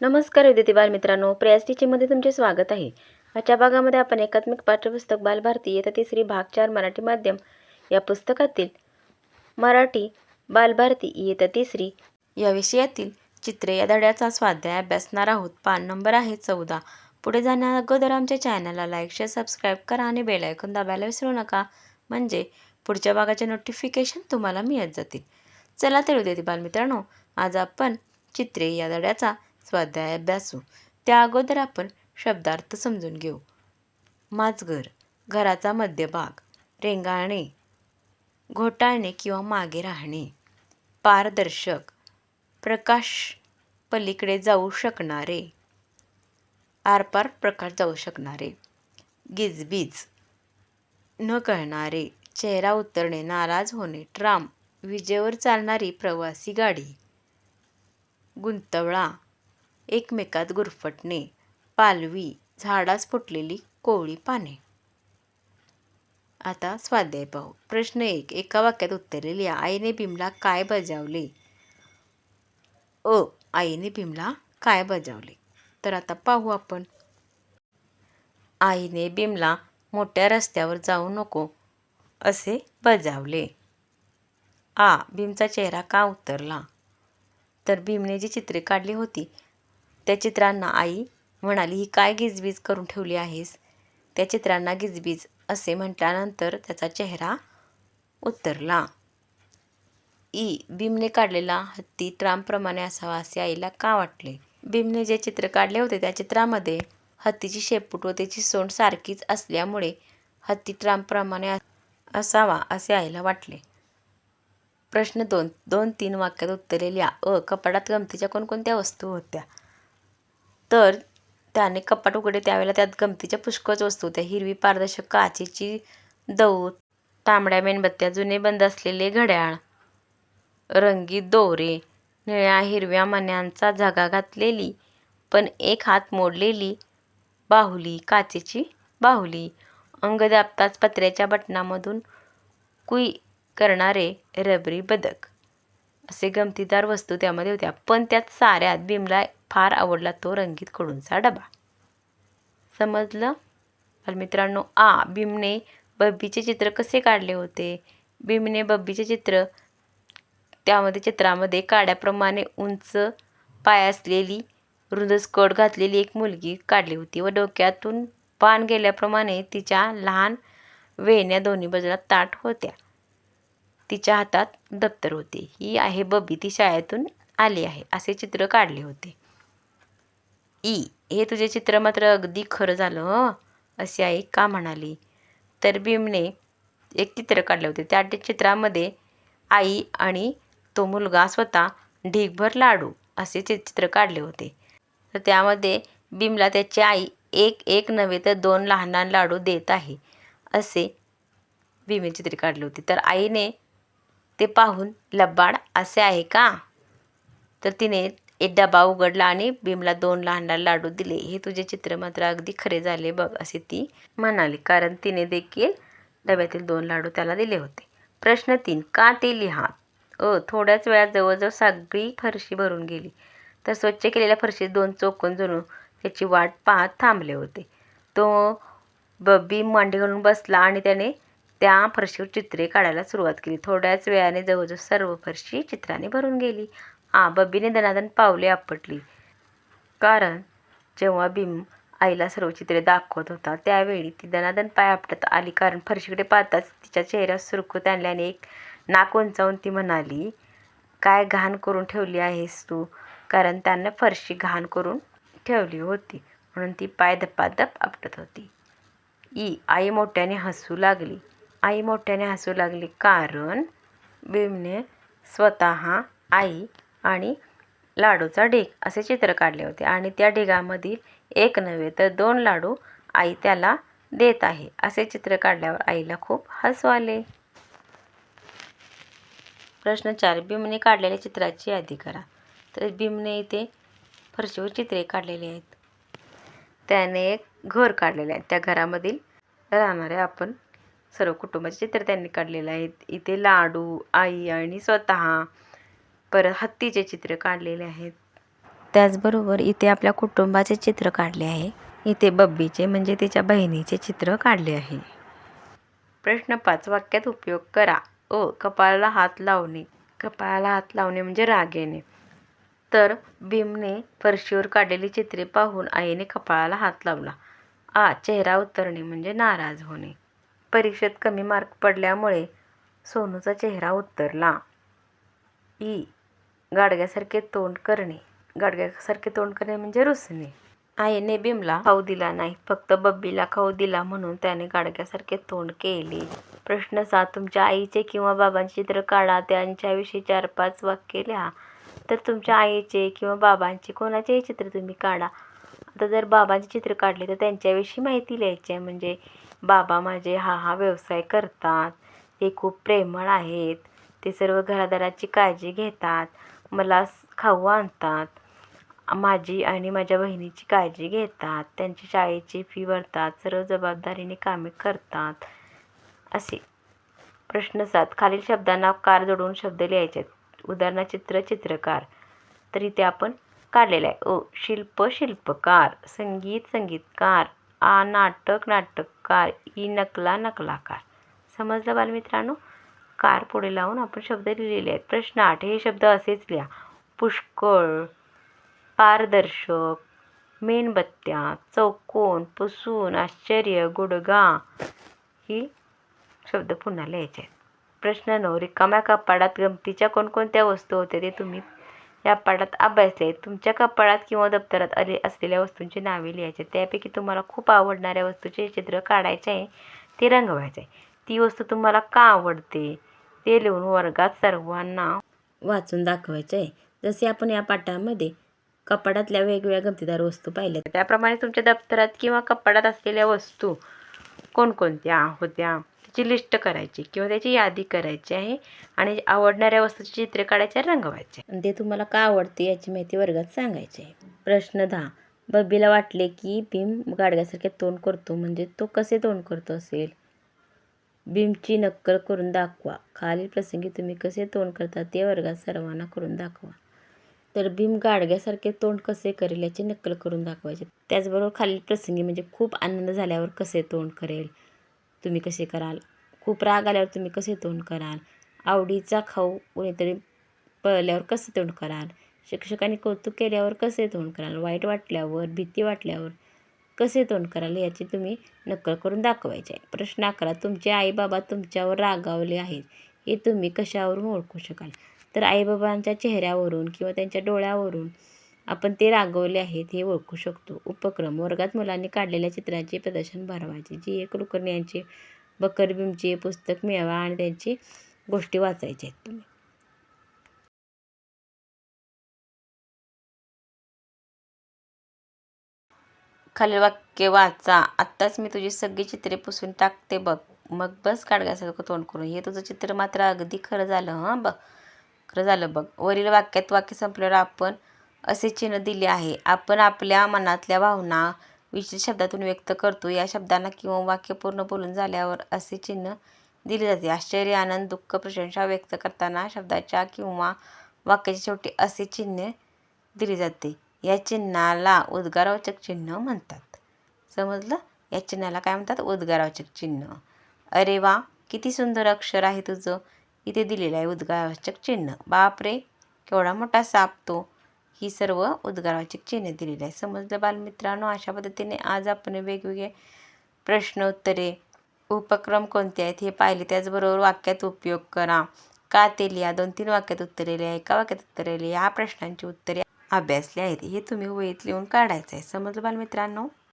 नमस्कार विद्यार्थी बालमित्रांनो प्रयास टीचिंगमध्ये तुमचे स्वागत आहे. आजच्या भागामध्ये आपण एकात्मिक पाठ्यपुस्तक बालभारती येतं तिसरी भाग चार मराठी माध्यम या पुस्तकातील मराठी बालभारती इयत्ता तिसरी या विषयातील चित्रे या धड्याचा स्वाध्याय अभ्यासणार आहोत. पान नंबर आहे चौदा. पुढे जाण्या अगोदर आमच्या चॅनलला लाईक शेअर सबस्क्राईब करा आणि बेलायकन दाबायला विसरू नका. म्हणजे पुढच्या भागाचे नोटिफिकेशन तुम्हाला मिळत जातील. चला तर विद्यार्थी बालमित्रांनो आज आपण चित्रे या धड्याचा स्वाध्याय अभ्यासू. त्या अगोदर आपण शब्दार्थ समजून घेऊ. माजघर घराचा मध्यभाग रेंगाळणे घोटाळणे किंवा मागे राहणे. पारदर्शक प्रकाश पलीकडे जाऊ शकणारे. आरपार प्रकाश जाऊ शकणारे. गिजबीज न कळणारे. चेहरा उतरणे नाराज होणे. ट्राम विजेवर चालणारी प्रवासी गाडी. गुंतवळा एकमेकात गुरफटणे पालवी झाडास फुटलेली कोवळी पाने. आता स्वाध्याय पाहू. प्रश्न एक. एका वाक्यात उत्तरे लिहा. आईने भीमला काय बजावले? अ. आईने भीमला काय बजावले? तर आता पाहू आपण. आईने भीमला मोठ्या रस्त्यावर जाऊ नको असे बजावले. आ. भीमचा चेहरा का उतरला? तर भीमने जी चित्रे काढली होती त्या चित्रांना आई म्हणाली ही काय गिजबीज करून ठेवली आहेस? त्या चित्रांना गिजबीज असे म्हटल्यानंतर त्याचा चेहरा उतरला. ई भीमने काढलेला हत्ती ट्रामप्रमाणे असावा असे आईला का वाटले? भीमने जे चित्र काढले होते त्या चित्रामध्ये हत्तीची शेपूट व त्याची सोंड सारखीच असल्यामुळे हत्ती ट्रामप्रमाणे असावा असे आईला वाटले. प्रश्न दोन दोन तीन वाक्यात उत्तरे लिहा अ कपाटात गमतीच्या कोणकोणत्या वस्तू होत्या? तर त्याने कपाट उघडे त्यावेळेला त्यात गमतीच्या पुष्कळच वस्तू होत्या. हिरवी पारदर्शक काचेची दौत तांबड्या मेणबत्त्या जुने बंद असलेले घड्याळ रंगीत दोरे निळ्या हिरव्या मण्यांचा झगा घातलेली पण एक हात मोडलेली बाहुली काचेची बाहुली. अंग दाबताच पत्र्याच्या बटणामधून कुई करणारे रबरी बदक. असे गमतीदार वस्तू त्यामध्ये होत्या. पण त्यात साऱ्यात भीमला फार आवडला तो रंगीत कडूंचा डबा. समजलं? तर मित्रांनो आ भीमने बब्बीचे चित्र कसे काढले होते? भीमने बब्बीचे चित्र त्यामध्ये चित्रामध्ये काड्याप्रमाणे उंच पाय असलेली रुदस्कट घातलेली एक मुलगी काढली होती व डोक्यातून पान गेल्याप्रमाणे तिच्या लहान वेण्या दोन्ही बाजूला ताट होत्या. तिच्या हातात दप्तर होते. ही आहे बबी ती शाळेतून आली आहे. असे चित्र काढले होते. ई हे तुझे चित्र मात्र अगदी खरं झालं हं? अशी आई का म्हणाली? तर भीमने एक चित्र काढले होते. त्या चित्रामध्ये आई आणि तो मुलगा स्वतः ढीगभर लाडू असे चित्र काढले होते. तर त्यामध्ये भीमला त्याची आई एक एक नव्हे तर दोन लहान लहान लाडू देत आहे असे भीमे चित्र काढले होते. तर आईने ते पाहून लब्बाड असे आहे का? तर तिने एक डबा उघडला आणि भीमला दोन लहान लहान लाडू दिले. हे तुझे चित्र मात्र अगदी खरे झाले बघ असे ती म्हणाली. कारण तिने देखील डब्यातील दोन लाडू त्याला दिले होते. प्रश्न तीन का ते लिहा? अ थोड्याच वेळात जवळजवळ सगळी फरशी भरून गेली. तर स्वच्छ केलेल्या फरशीत दोन चोकून जणू त्याची वाट पाहत थांबले होते. तो बब्बी मांडी घालून बसला आणि त्याने त्या फरशीवर चित्रे काढायला सुरुवात केली. थोड्याच वेळाने जवळजवळ सर्व फरशी चित्राने भरून गेली. आ बब्बीने दणादण पावले आपटली. कारण जेव्हा भीम आईला सर्व चित्रे दाखवत होता त्यावेळी ती दणादण पाय आपटत आली. कारण फरशीकडे पाहताच तिच्या चेहऱ्यावर सुरकुत आणल्याने एक नाक उंचावून ती म्हणाली काय घाण करून ठेवली आहेस तू? कारण त्यांना फरशी घाण करून ठेवली होती. म्हणून ती पाय धपाधप आपटत होती. ई आई मोठ्याने हसू लागली. आई मोठ्याने हसू लागली. कारण भीमने स्वतः आई आणि लाडूचा ढीग असे चित्र काढले होते. आणि त्या ढिगामधील एक नव्हे तर दोन लाडू आई त्याला देत आहे असे चित्र काढल्यावर आईला खूप हसू आले. प्रश्न चार भीमने काढलेल्या चित्राची यादी करा. तर भीमने इथे फरशीवर चित्रे काढलेली आहेत. त्याने एक घर काढलेले आहे. त्या घरामधील राहणारे आपण सर्व कुटुंबाचे चित्र त्यांनी काढलेले आहेत. इथे लाडू आई आणि स्वतः परत हत्तीचे चित्र काढलेले आहेत. त्याचबरोबर इथे आपल्या कुटुंबाचे चित्र काढले आहे. इथे बब्बीचे म्हणजे तिच्या बहिणीचे चित्र काढले आहे. प्रश्न पाच वाक्यात उपयोग करा. अ कपाळाला हात लावणे. कपाळाला हात लावणे म्हणजे राग येणे. तर भीमने फरशीवर काढलेली चित्रे पाहून आईने कपाळाला हात लावला. आ चेहरा उतरणे म्हणजे नाराज होणे. परीक्षेत कमी मार्क पडल्यामुळे सोनूचा चेहरा उतरला. ई. गाडग्यासारखे तोंड करणे. गाडग्यासारखे तोंड करणे म्हणजे रुसणे. आईने भीमला खाऊ दिला नाही. फक्त बब्बीला खाऊ दिला म्हणून त्याने गाडग्यासारखे तोंड केले. प्रश्न सात तुमच्या आईचे किंवा बाबांचे चित्र काढा. त्यांच्याविषयी चार पाच वाक्य लिहा. तर तुमच्या आईचे किंवा बाबांचे कोणाचेही चित्र तुम्ही काढा. आता जर बाबांचे चित्र काढले तर त्यांच्याविषयी माहिती लिहायची आहे. म्हणजे बाबा माझे हा हा व्यवसाय करतात. ते खूप प्रेमळ आहेत. ते सर्व घरादाराची काळजी घेतात. मला खाऊ आणतात. माझी आणि माझ्या बहिणीची काळजी घेतात. त्यांची शाळेची फी भरतात. सर्व जबाबदारीने कामे करतात. असे प्रश्न सात खालील शब्दांना कार जोडून शब्द लिहायचे आहेत. उदाहरणार्थ चित्र चित्रकार. तर इथे आपण काढलेलं आहे. ओ शिल्प शिल्पकार. संगीत संगीतकार. आ नाटक नाटककार ई नकला नकलाकार. समजलं बालमित्रांनो? कार पुढे लावून आपण शब्द लिहिलेले आहेत. प्रश्न आठ हे शब्द असेच लिहा. पुष्कळ पारदर्शक मेणबत्त्या चौकोन पुसून आश्चर्य गुडगा ही शब्द पुन्हा लिहायचे आहेत. प्रश्न नऊ रिकाम्या कपाडात गमतीच्या कोणकोणत्या वस्तू होत्या ते तुम्ही या पाठात अभ्यासले तुमच्या कपाळात किंवा दप्तरात आले असलेल्या वस्तूंची नावे लिहायचे त्यापैकी तुम्हाला खूप आवडणाऱ्या वस्तूचे चित्र काढायचे आहे ते रंगवायचे आहे. ती वस्तू तुम्हाला का आवडते ते लिहून वर्गात सर्वांना वाचून दाखवायचे आहे. जसे आपण या पाठामध्ये कपाडातल्या वेगवेगळ्या गमतीदार वस्तू पाहिल्या त्याप्रमाणे तुमच्या दप्तरात किंवा कपाडात असलेल्या वस्तू कोणकोणत्या होत्या? ची लिस्ट करायची किंवा त्याची यादी करायची आहे आणि आवडणाऱ्या वस्तूची चित्रे काढायचे रंगवायचे आणि ते तुम्हाला का आवडते याची माहिती वर्गात सांगायची आहे. प्रश्न दहा. बब्बीला वाटले की भीम गाडग्यासारखे तोंड करतो म्हणजे तो कसे तोंड करतो असेल? भीमची नक्कल करून दाखवा. खालील प्रसंगी तुम्ही कसे तोंड करता ते वर्गात सर्वांना करून दाखवा. तर भीम गाडग्यासारखे तोंड कसे करेल याची नक्कल करून दाखवायचे. त्याचबरोबर खालील प्रसंगी म्हणजे खूप आनंद झाल्यावर कसे तोंड करेल? तुम्ही कसे कराल? खूप राग आल्यावर तुम्ही कसे तोंड कराल? आवडीचा खाऊ कोणीतरी पळल्यावर कसे तोंड कराल? शिक्षकांनी कौतुक केल्यावर कसे तोंड कराल? वाईट वाटल्यावर भीती वाटल्यावर कसे तोंड कराल? याची तुम्ही नक्कल करून दाखवायचे आहे. प्रश्न अकरा तुमचे आईबाबा तुमच्यावर रागावले आहेत. हे तुम्ही कशावरून ओळखू शकाल? तर आईबाबांच्या चेहऱ्यावरून किंवा त्यांच्या डोळ्यावरून आपण ते रागवले आहेत हे ओळखू शकतो. उपक्रम वर्गात मुलांनी काढलेल्या चित्रांचे प्रदर्शन भरवायचे. जी एक कुलकर्णी यांचे बकरबिमचे पुस्तक मिळवा आणि त्यांची गोष्टी वाचायच्या आहेत. तुम्ही खालील वाक्य वाचा. आत्ताच मी तुझी सगळी चित्रे पुसून टाकते बघ. मग बस काढण्यासारखं तोंड करून. हे तुझं चित्र मात्र अगदी खरं झालं हां? बघ. खरं झालं बघ. वरील वाक्यात वाक्य संपल्यावर आपण असे चिन्ह दिले आहे. आपण आपल्या मनातल्या भावना विशिष्ट शब्दातून व्यक्त करतो. या शब्दांना किंवा वाक्य पूर्ण बोलून झाल्यावर असे चिन्ह दिले जाते. आश्चर्य आनंद दुःख प्रशंसा व्यक्त करताना शब्दाच्या किंवा वाक्याच्या शेवटी असे चिन्ह दिले जाते. या चिन्हाला उद्गारवाचक चिन्ह म्हणतात. समजलं? या चिन्हाला काय म्हणतात? उद्गारवाचक चिन्ह. अरे वा! किती सुंदर अक्षर आहे तुझं. इथे दिलेलं आहे उद्गारवाचक चिन्ह. बापरे! केवढा मोठा साप तो. ही सर्व उद्गारवाचक चिन्हे दिलेली आहे समजलं बालमित्रांनो? अशा पद्धतीने आज आपण वेगवेगळे प्रश्न उत्तरे उपक्रम कोणते आहेत हे पाहिले. त्याचबरोबर वाक्यात उपयोग करा. का ते लिहा दोन तीन वाक्यात उत्तरे लिहा एका वाक्यात उत्तरे लिहा. या प्रश्नांची उत्तरे अभ्यासली आहेत. हे तुम्ही वहीत लिहून काढायचं आहे समजलं बालमित्रांनो?